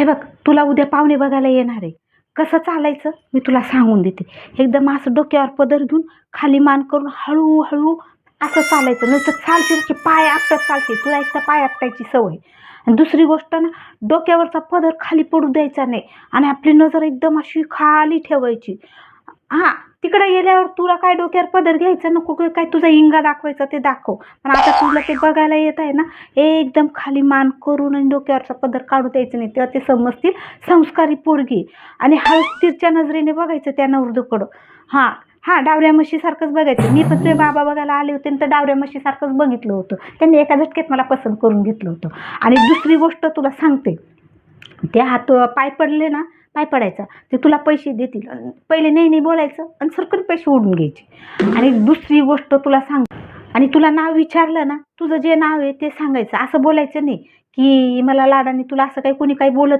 हे बघ तुला उद्या पाहुणे बघायला येणार आहे. कसं चालायचं? मी तुला सांगून देते. एकदम असं डोक्यावर पदर घेऊन खाली मान करून हळूहळू असं चालायचं. नसतं चालशील की पाय आपटत चालशील. तुला एकदा पाय आपटायची सवय. आणि दुसरी गोष्ट ना डोक्यावरचा पदर खाली पडू द्यायचा नाही. आणि आपली नजर एकदम अशी खाली ठेवायची. हां तिकडे गेल्यावर तुला काय डोक्यावर पदर घ्यायचं नको काय तुझा इंगा दाखवायचा ते दाखव. पण आता तुला ते बघायला येत आहे ना एकदम खाली मान करून आणि डोक्यावरचा पदर काढू द्यायचं नाही. तेव्हा ते समजतील संस्कारी पोरगी. आणि हळस्तीरच्या नजरेने बघायचं त्या नवरदूकडं हां हां डावऱ्या म्हशीसारखंच बघायचं. मी पण तुझे बाबा बघायला आले होते आणि तर डावऱ्या म्हशीसारखंच बघितलं होतं. त्यांनी एका झटक्यात मला पसंत करून घेतलं होतं. आणि दुसरी गोष्ट तुला सांगते. ते हात पाय पडले ना पाय पडायचा? ते तुला पैसे देतील. पहिले नाही नाही बोलायचं. आणि सरकन पैसे ओढून घ्यायचे. आणि दुसरी गोष्ट तुला सांग. आणि तुला नाव विचारलं ना तुझं जे नाव आहे ते सांगायचं. असं बोलायचं नाही की मला लाडाने तुला असं काही कोणी काही बोलत